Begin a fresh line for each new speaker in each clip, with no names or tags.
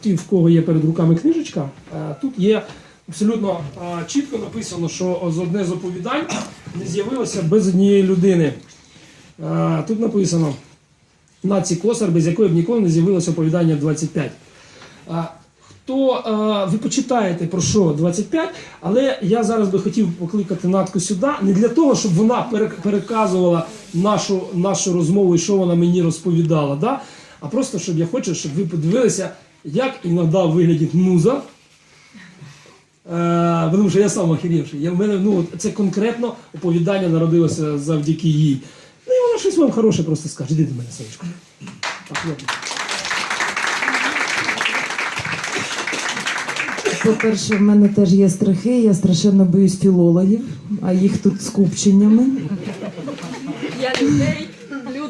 ті, в кого є перед руками книжечка, е, тут є абсолютно е, чітко написано, що з одне з оповідань не з'явилося без однієї людини. Е, Тут написано Наці Косар, без якої б ніколи не з'явилося оповідання 25. А, Хто е, ви почитаєте про що 25, але я зараз би хотів покликати Натку сюди не для того, щоб вона переказувала нашу, нашу розмову і що вона мені розповідала, да? а просто щоб я хочу, щоб ви подивилися, як іноді виглядить муза. Е, тому що я сам охерівший. Я, в мене, ну, от це конкретно оповідання народилося завдяки їй. Ну і вона щось вам хороше просто скаже. Іди до мене, сонечко. Так.
По-перше, в мене теж є страхи, я страшенно боюсь філологів, а їх тут скупченнями.
Я людей,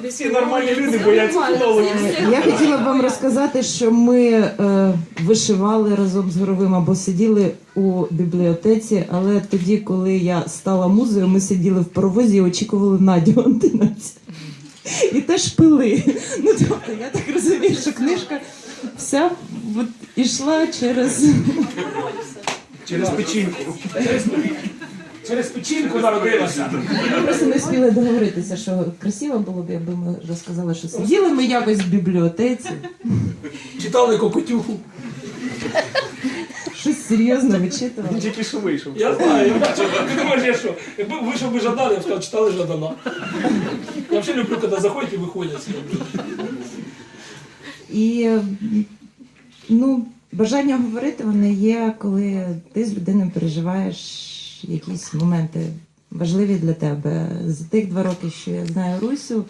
Всі нормальні люди бояться філологів.
Я хотіла б вам розказати, що ми е, вишивали разом з Горовим або сиділи у бібліотеці, але тоді, коли я стала музею, ми сиділи в паровозі і очікували Надю Антинець. І теж пили. Ну, тобто, я так розумію, що книжка вся от, ішла через.
Через печінку. Через, печінку народилася.
Ми просто не встигли договоритися, що красиво було б, якби ми розказали, що сиділи ми якось в бібліотеці,
Читали кокотюху.
щось серйозне вичитували.
Тільки що вийшов.
Я знаю, я бачу. Ти думаєш, я що? Якби вийшов би Жадан, я б сказав, читали Жадана. Я взагалі люблю, коли заходять і виходять.
І ну, бажання говорити воно є, коли ти з людиною переживаєш якісь моменти важливі для тебе. За тих два роки, що я знаю Русю,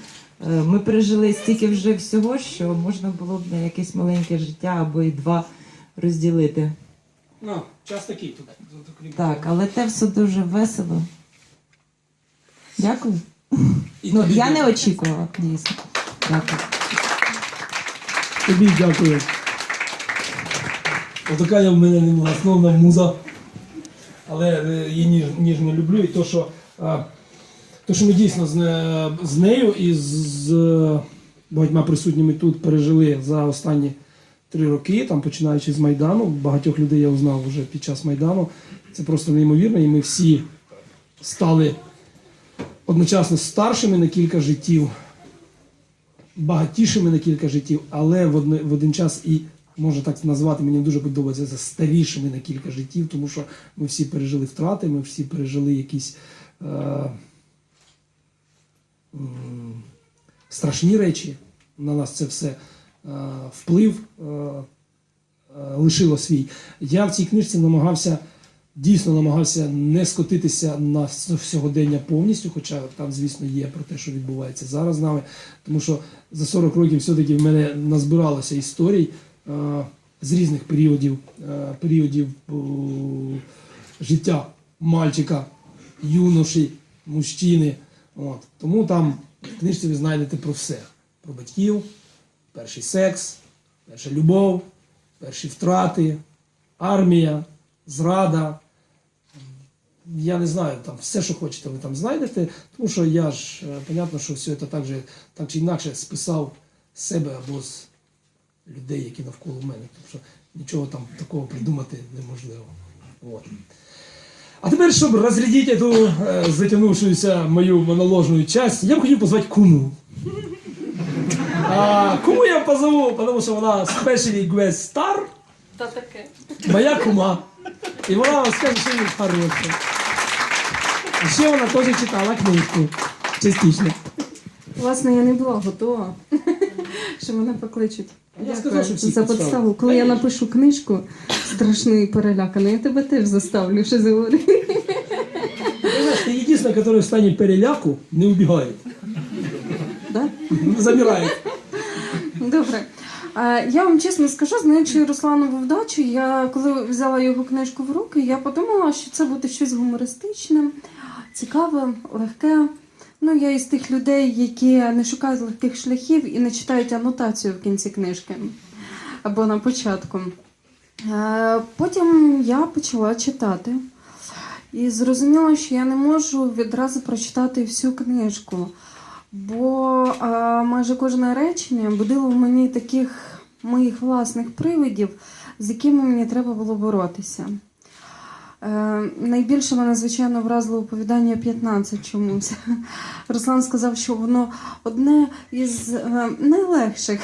е, ми пережили стільки вже всього, що можна було б на якесь маленьке життя або і два розділити.
Ну, час такий тут.
Так, але те все дуже весело. Дякую.
І
Ну,
тобі
я не очікувала, дійсно. Дякую.
Тобі дякую. Отака я в мене не була основна муза. Але е, її ніж, ніжно люблю. І то, що, а, то, що ми дійсно з, з нею і з, з е, багатьма присутніми тут пережили за останні три роки, там, починаючи з Майдану. Багатьох людей я узнав вже під час Майдану. Це просто неймовірно. І ми всі стали одночасно старшими на кілька життів багатішими на кілька життів, але в, одне, в один час і можна так назвати, мені дуже подобається це старішими на кілька життів, тому що ми всі пережили втрати, ми всі пережили якісь е, м, страшні речі. На нас це все е, вплив е, е, лишило свій. Я в цій книжці намагався. Дійсно намагався не скотитися на сьогодення повністю, хоча там, звісно, є про те, що відбувається зараз з нами. Тому що за 40 років все-таки в мене назбиралося історій е, з різних періодів, е, періодів е, життя мальчика, юноші, мужчини. От. Тому там в книжці ви знайдете про все: про батьків, перший секс, перша любов, перші втрати, армія, зрада. Я не знаю, там все, що хочете, ви там знайдете, тому що я ж, е, понятно, що все це так, так чи інакше списав себе або з людей, які навколо мене. Тому що нічого там такого придумати неможливо. От. А тепер, щоб розрядити цю е, затягнувшуюся мою моноложну часть, я б хотів позвати куму. А, куму я позову, тому що вона specially guest star,
Та таке.
моя кума. І вона вам скаже, що він хороший. І ще вона теж читала книжку. Частично.
Власне, я не була готова, що мене покличуть.
Я сказав, що всі
за підставу. Коли я напишу книжку страшну і перелякану, я тебе теж заставлю щось говорити.
Ти єдина, яка в стані переляку не убігає.
Да?
Замирає.
Добре. Я вам чесно скажу, знаючи Русланову вдачу, я коли взяла його книжку в руки, я подумала, що це буде щось гумористичне, цікаве, легке. Ну, я із тих людей, які не шукають легких шляхів і не читають анотацію в кінці книжки або на початку. Е, Потім я почала читати і зрозуміла, що я не можу відразу прочитати всю книжку. Бо майже кожне речення будило в мені таких моїх власних привидів, з якими мені треба було боротися. Е, найбільше мене, звичайно, вразило оповідання 15 чомусь. Руслан сказав, що воно одне із е, найлегших.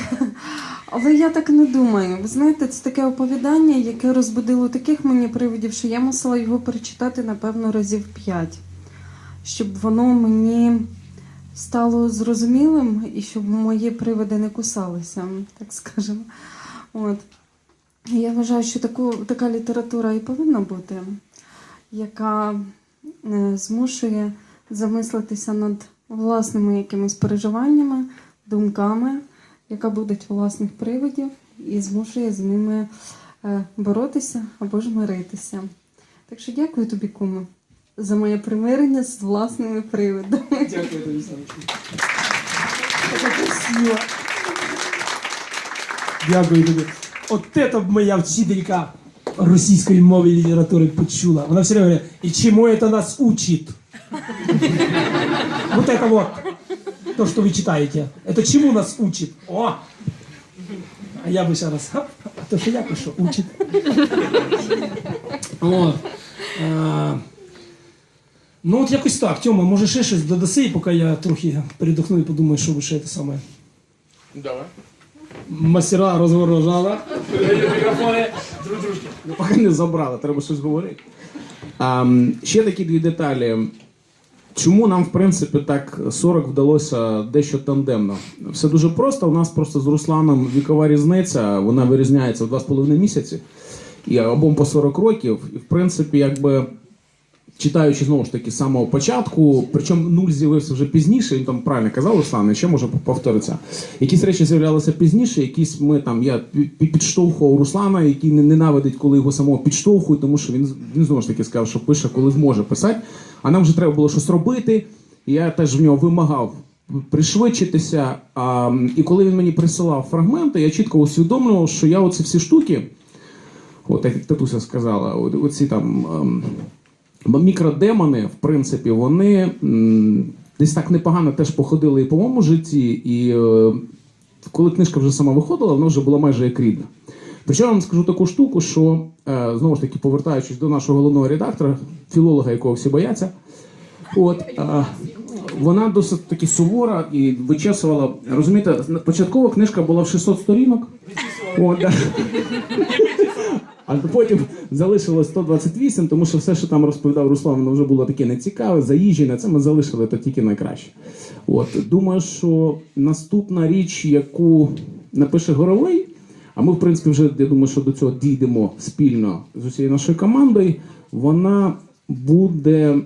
Але я так не думаю. Ви знаєте, це таке оповідання, яке розбудило таких мені привидів, що я мусила його перечитати, напевно, разів п'ять, щоб воно мені стало зрозумілим і щоб мої привиди не кусалися, так скажемо. От. Я вважаю, що таку, така література і повинна бути, яка е, змушує замислитися над власними якимись переживаннями, думками, яка будуть власних привидів, і змушує з ними е, боротися або ж миритися. Так що дякую тобі, куме, за моє примирення з власними привидами.
Дякую тобі, Саночка. Дякую тобі. От це б моя вчителька російської мови і літератури почула. Вона все время говорить, і чому це нас учить? Вот это вот, то, что вы читаете. Это чему нас учит? О! А я бы сейчас, хоп, а то, что я пишу, учит. О, а, Ну, от якось так. Тьома, може ще щось додаси, поки я трохи передохну і подумаю, що ви ще те саме.
Давай.
Мастера розворожала. Мікрофони.
Ну, поки не забрали, треба щось говорити. А, ще такі дві деталі. Чому нам, в принципі, так 40 вдалося дещо тандемно? Все дуже просто. У нас просто з Русланом вікова різниця, вона вирізняється в 2,5 місяці. І обом по 40 років. І, в принципі, якби читаючи знову ж таки з самого початку, причому нуль з'явився вже пізніше, він там правильно казав Руслан, ще може повторитися. Якісь речі з'являлися пізніше, якісь ми там, я пі- пі- підштовхував Руслана, який ненавидить, коли його самого підштовхують, тому що він, він знову ж таки сказав, що пише, коли зможе писати. А нам вже треба було щось робити. І я теж в нього вимагав пришвидшитися. А, і коли він мені присилав фрагменти, я чітко усвідомлював, що я оці всі штуки, от як Татуся сказала, оці там. Бо мікродемони, в принципі, вони десь так непогано теж походили і по моєму житті. І е, коли книжка вже сама виходила, вона вже була майже як рідна. Причому я вам скажу таку штуку, що е, знову ж таки, повертаючись до нашого головного редактора, філолога, якого всі бояться, от, е, вона досить таки сувора і вичесувала. Розумієте, початкова книжка була в 600 сторінок. От, да. А потім залишилось 128, тому що все, що там розповідав Руслан, воно вже було таке нецікаве, заїжджене. Це ми залишили то тільки найкраще. От думаю, що наступна річ, яку напише Горовий, а ми, в принципі, вже я думаю, що до цього дійдемо спільно з усією нашою командою. Вона буде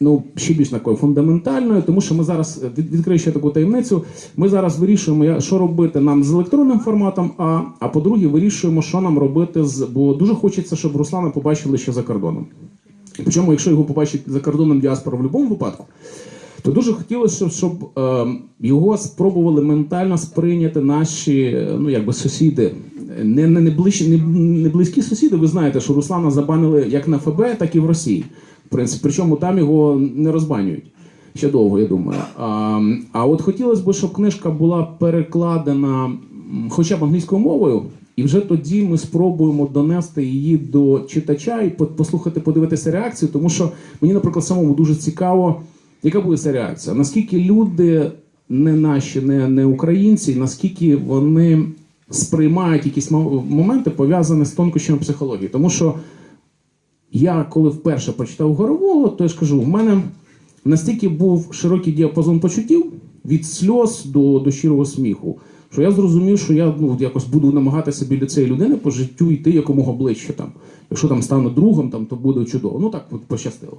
ну, ще більш такою фундаментальною, тому що ми зараз е, відкрию ще таку таємницю. Ми зараз вирішуємо, що робити нам з електронним форматом, а, а по-друге, вирішуємо, що нам робити з. Бо дуже хочеться, щоб Руслана побачили ще за кордоном. Причому, якщо його побачить за кордоном діаспора в будь-якому випадку, то дуже хотілося, щоб, е, його спробували ментально сприйняти наші е, ну, якби сусіди. Не, не, не, ближчі, не, не близькі сусіди. Ви знаєте, що Руслана забанили як на ФБ, так і в Росії. В принципі, причому там його не розбанюють. Ще довго, я думаю. А, а от хотілося б, щоб книжка була перекладена хоча б англійською мовою, і вже тоді ми спробуємо донести її до читача і послухати, подивитися реакцію, тому що мені, наприклад, самому дуже цікаво, яка буде ця реакція. Наскільки люди не наші, не, не українці, наскільки вони сприймають якісь моменти пов'язані з тонкощами психології. Тому що я коли вперше почитав горового, то я ж кажу, в мене настільки був широкий діапазон почуттів від сльоз до, до щирого сміху, що я зрозумів, що я ну, якось буду намагатися біля цієї людини по життю йти якомога ближче там. Якщо там стану другом, там то буде чудово. Ну так от пощастило.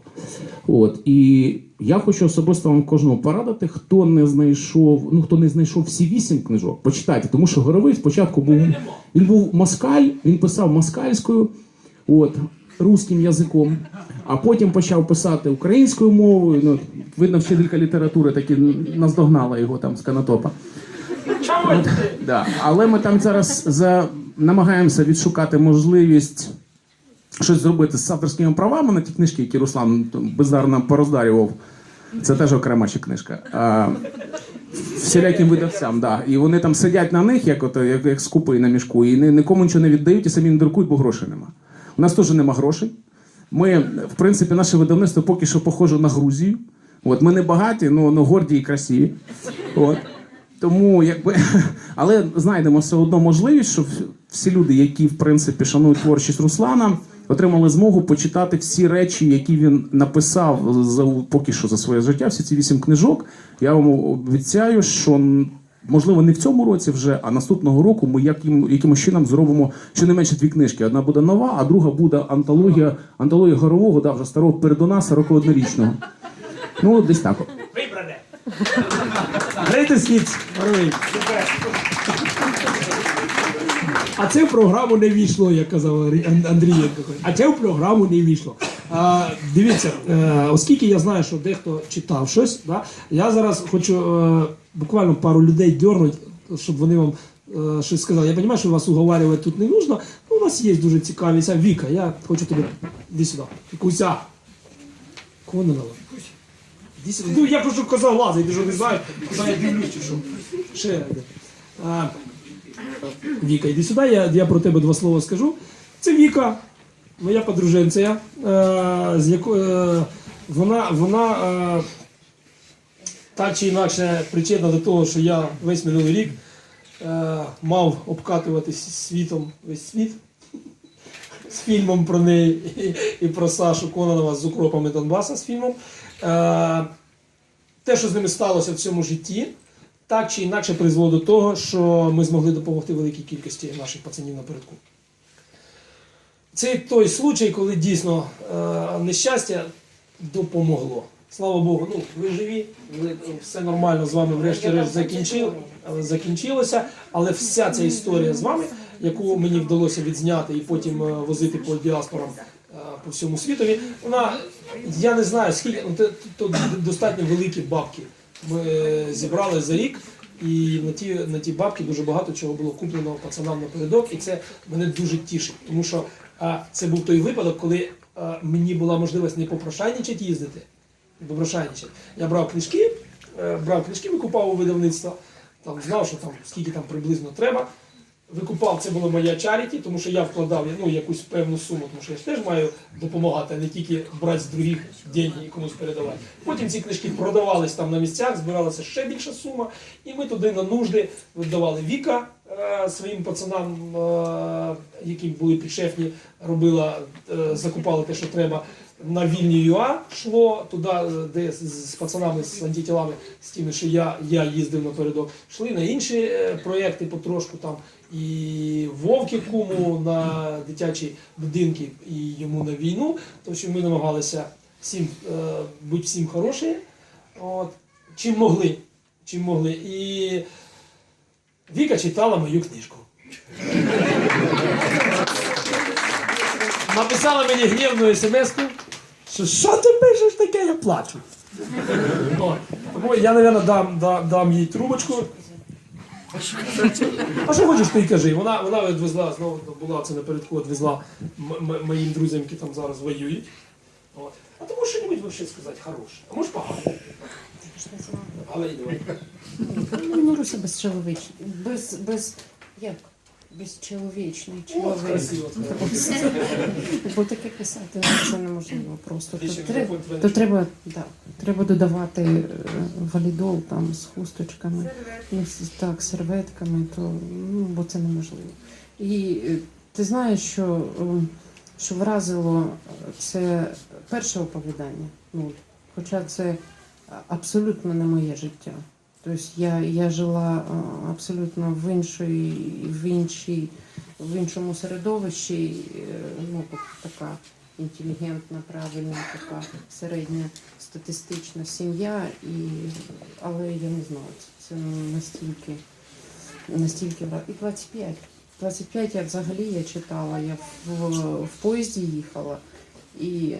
От і я хочу особисто вам кожному порадити, хто не знайшов, ну хто не знайшов всі вісім книжок, почитайте, тому що горовий спочатку був він був москаль, він писав москальською. От, русським язиком, а потім почав писати українською мовою. Ну, видно, вчителька літератури таки наздогнала його там з канатопа. От, да. Але ми там зараз за... намагаємося відшукати можливість щось зробити з авторськими правами на ті книжки, які Руслан бездарно пороздарював. Це теж окрема ще книжка. А, всіляким видавцям, да. І вони там сидять на них, як, от, як, як скупи на мішку, і ні- нікому нічого не віддають, і самі не друкують, бо грошей нема. У нас теж нема грошей. Ми, в принципі, наше видавництво поки що похоже на Грузію. От, ми не багаті, ну, ну горді і красиві. От. Тому, якби, але знайдемо все одно можливість, щоб всі люди, які в принципі шанують творчість Руслана, отримали змогу почитати всі речі, які він написав за поки що за своє життя, всі ці вісім книжок. Я вам обіцяю, що можливо не в цьому році вже, а наступного року ми яким, якимось чином зробимо щонайменше дві книжки. Одна буде нова, а друга буде антологія, антологія горового, да, вже старого передуна 41-річного. Ну, десь так.
Вибране. Greatest hits. А це в програму не війшло, як казав Ан- Андрієнко. А це в програму не війшло. А, дивіться, е, оскільки я знаю, що дехто читав щось, да, я зараз хочу е, буквально пару людей дьорнути, щоб вони вам е, щось сказали. Я розумію, що вас уговарювати тут не нужно. Ну, у нас є дуже цікаві. Віка, я хочу тебе. Іди сюди. Куся. Кого не надо? Ну, я просто казав лазай, ти що не знаєш, куди я дивлюсь, що. Ще. А, Віка, іди сюди, я, я про тебе два слова скажу. Це Віка, моя подруженця, е, з якою е, вона, вона е, так чи інакше причетна до того, що я весь минулий рік мав обкатувати світом весь світ з фільмом про неї і, про Сашу Кононова з укропами Донбаса з фільмом. Те, що з ними сталося в цьому житті, так чи інакше призвело до того, що ми змогли допомогти великій кількості наших пацанів напередку. Це той случай, коли дійсно е, нещастя допомогло. Слава Богу, ну ви живі, все нормально з вами врешті-решт закінчили, е, закінчилося, але вся ця історія з вами, яку мені вдалося відзняти і потім е, возити по діаспорам е, по всьому світові, вона я не знаю скільки, ну, то, то достатньо великі бабки. Ми е, зібрали за рік. І на ті, на ті бабки дуже багато чого було куплено пацанам напередок, і це мене дуже тішить. Тому що а, це був той випадок, коли а, мені була можливість не попрошайничати їздити, не. Я брав книжки, е, брав книжки, викупав у видавництва, там знав, що там скільки там приблизно треба. Викупав, це була моя чаріті, тому що я вкладав ну, якусь певну суму, тому що я ж теж маю допомагати, а не тільки брати з других деньги і комусь передавати. Потім ці книжки продавались там на місцях, збиралася ще більша сума, і ми туди на нужди видавали Віка е, своїм пацанам, е, які були підшефні, робила, е, закупали те, що треба. На вільні ЮА шло туди, е, де з, пацанами з антитілами, з тими, що я, я їздив напередок, йшли на інші е, проєкти потрошку там і Вовки куму на дитячі будинки, і йому на війну. Тому що ми намагалися всім е, бути всім хороші, от, чим могли. Чим могли. І Віка читала мою книжку. Написала мені гнівну смс-ку, що що ти пишеш таке, я плачу. От. Тому я, мабуть, дам, дам, дам їй трубочку. А що хочеш, ти й кажи. Вона, вона відвезла, знову була це напередку, відвезла моїм друзям, які там зараз воюють. От. А ти можеш щось сказати хороше, а можеш погано. Але й давай.
Ну, Маруся безчоловічна. Без, без, як? Безчоловічний чоловік.
красиво.
Бо таке писати це неможливо просто.
Ти ще
треба,
мікрофон
то треба, да, треба додавати е, валідол там з хусточками, ну, з- так, серветками, то, ну, бо це неможливо. І е, ти знаєш, що, е, що вразило е, це перше оповідання, ну, хоча це абсолютно не моє життя. Тобто я, я жила е, абсолютно в іншій, в іншій, в іншому середовищі, е, ну така інтелігентна, правильна, така середня статистична сім'я, і, але я не знала, це, настільки, настільки і 25. 25 я взагалі я читала, я в, в поїзді їхала. І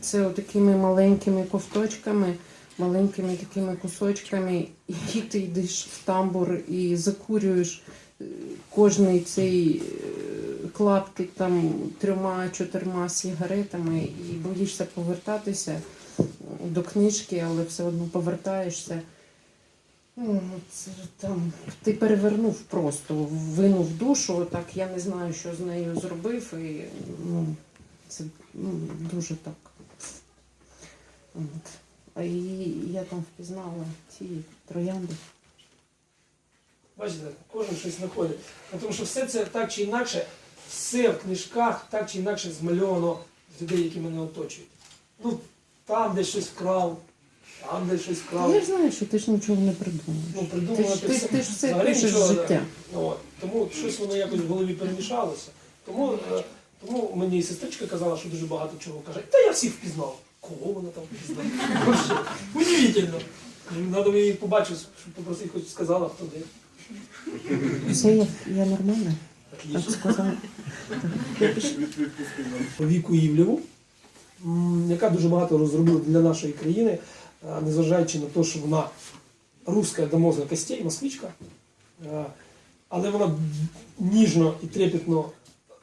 це такими маленькими ковточками, маленькими такими кусочками, і ти йдеш в тамбур і закурюєш е, кожний цей е, клаптик там трьома-чотирма сигаретами і боїшся повертатися до книжки, але все одно повертаєшся. Ну, це там ти перевернув просто, винув душу, так я не знаю, що з нею зробив, і ну, це ну, дуже так. От. І я там впізнала ці троянди.
Бачите, кожен щось знаходить. Ну, Тому що все це так чи інакше, все в книжках так чи інакше змальовано з людей, які мене оточують. Ну, там десь щось вкрав, там десь щось вкрав.
Я ж знаю, що ти ж нічого не придумаєш.
Ну,
Ти ж, ти,
все.
ти ж все
Взагалі
пишеш
нічого,
життя.
Ну, от. Тому щось воно якось в голові перемішалося. Тому, е, тому мені і сестричка казала, що дуже багато чого каже. Та я всіх впізнав. Кого вона там? Вообще, Удивительно. Надо її побачити, щоб попросити, хоч сказала, хто де.
Все, я, я нормальна, так
Отлично.
сказала.
Віку Івлєву, яка дуже багато розробила для нашої країни, незважаючи на те, що вона руська до мозга костей, москвичка, але вона ніжно і трепетно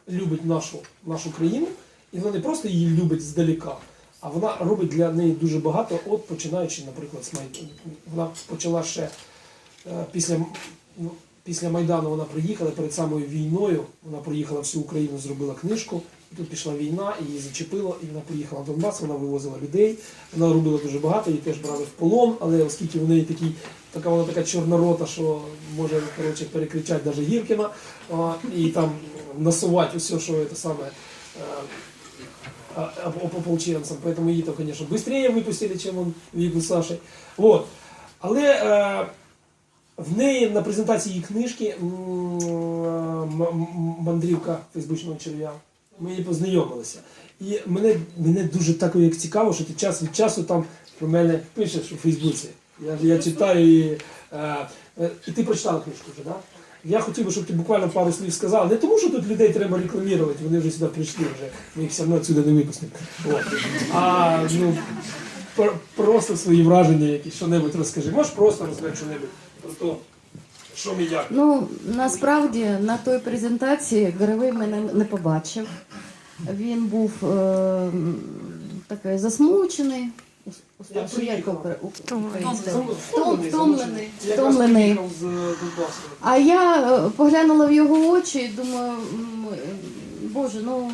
любить нашу, нашу країну, і вона не просто її любить здалека, а вона робить для неї дуже багато, от починаючи, наприклад, з Майдану. Вона почала ще е, після, ну, після Майдану вона приїхала перед самою війною. Вона проїхала всю Україну, зробила книжку. І тут пішла війна, і її зачепило, і вона поїхала в Донбас, вона вивозила людей. Вона робила дуже багато, її теж брали в полон, але оскільки в неї такий, така вона така чорна рота, що може коротше, перекричати навіть Гіркіна і там насувати усе, що це саме е, а, а, по ополченцам, поэтому її там, конечно, быстрее выпустили, чем он Вику с Сашей. Вот. Але е, в неї на презентації її книжки м, м- м- мандрівка Фейсбучного черв'я. Ми її познайомилися. І мене, мене дуже так як цікаво, що ти час від часу там про мене пишеш у Фейсбуці. Я, я читаю і, е, е, і ти прочитала книжку вже, так? Да? Я хотів би, щоб ти буквально пару слів сказав. Не тому, що тут людей треба рекламувати, вони вже сюди прийшли, вже ми їх все одно сюди не випустимо. А ну, пр- просто свої враження якісь, що-небудь розкажи. Можеш просто розказати що-небудь про те, що ми як.
Ну, насправді на той презентації Горовий мене не побачив. Він був е, такий засмучений. Втомлений, втомлений,
з Донбасу.
А я е, поглянула в його очі і думаю, е, боже, ну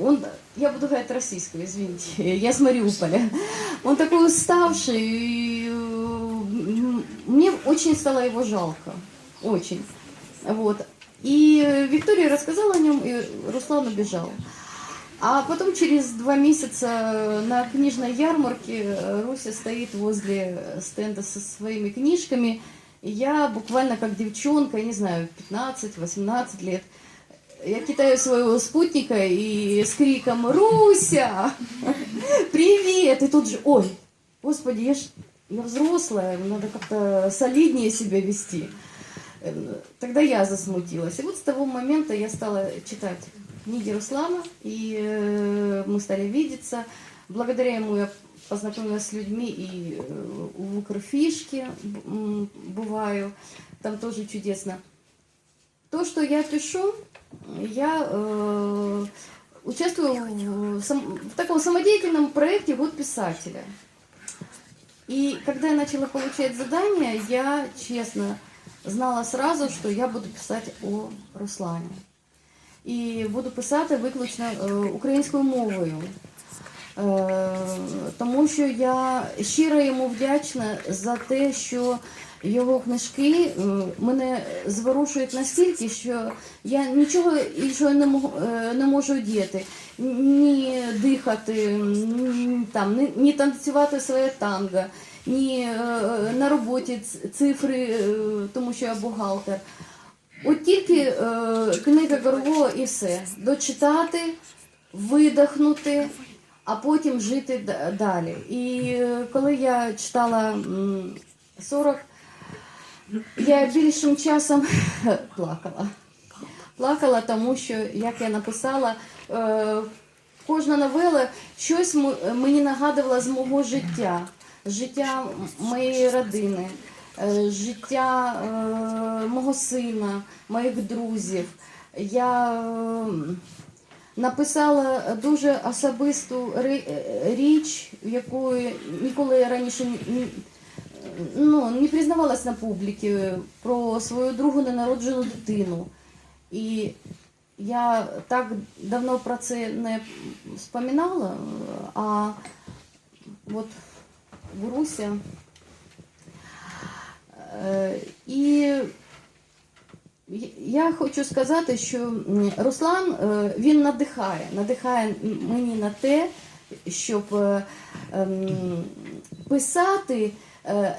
он, я буду говорить российского, извините, я с Мариуполя. Он такой уставший, и, мне очень стало его жалко, очень. Вот. И Виктория рассказала о нем, и Руслан убежал. А потом через два месяца на книжной ярмарке э, Руся стоит возле стенда со своими книжками. Я буквально как девчонка, я не знаю, 15-18 лет, я кидаю своего спутника и с криком «Руся! Привет!» И тут же «Ой, господи, я ж я взрослая, надо как-то солиднее себя вести». Э, Тогда я засмутилась. И вот с того момента я стала читать книги Руслана, и э, мы стали видеться. Благодаря ему я познакомилась с людьми и э, б- м, бываю. Там тоже чудесно. То, что я пишу, я э, участвую в, сам- в таком самодеятельном проекте «Год писателя». И когда я начала получать задания, я честно знала сразу, що я буду писати о Руслані. І буду писати виключно е, українською мовою. Е, Тому що я щиро йому вдячна за те, що його книжки е, мене зворушують настільки, що я нічого іншого не можу, не можу діяти. Ні дихати, ні, там, ні, ні танцювати своє танго, ні на роботі цифри, тому що я бухгалтер. От тільки е, книга Горового і все. Дочитати, видихнути, а потім жити далі. І е, коли я читала м, 40, я більшим часом плакала. Плакала, тому що, як я написала, е, кожна новела щось мені нагадувала з мого життя, життя моєї родини, життя е, мого сина, моїх друзів. Я е, написала дуже особисту е, річ, яку ніколи раніше ні- ні- ну, не признавалась на публіці про свою другу ненароджену дитину. І я так давно про це не вспоминала, а от Боруся. Е, І я хочу сказати, що Руслан е, він надихає, надихає мені на те, щоб е, ем, писати,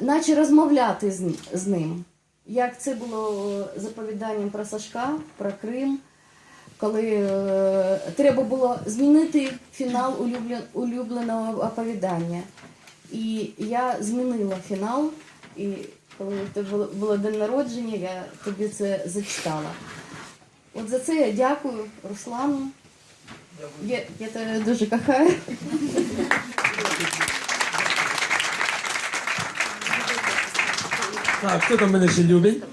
наче розмовляти з, ним. Як це було заповіданням про Сашка, про Крим, коли треба було змінити фінал улюбленого оповідання. І я змінила фінал, і коли в тебе було, було день народження, я тобі це зачитала. От за це я дякую Руслану. Я, я тебе дуже кохаю.
Так, хто там мене ще любить?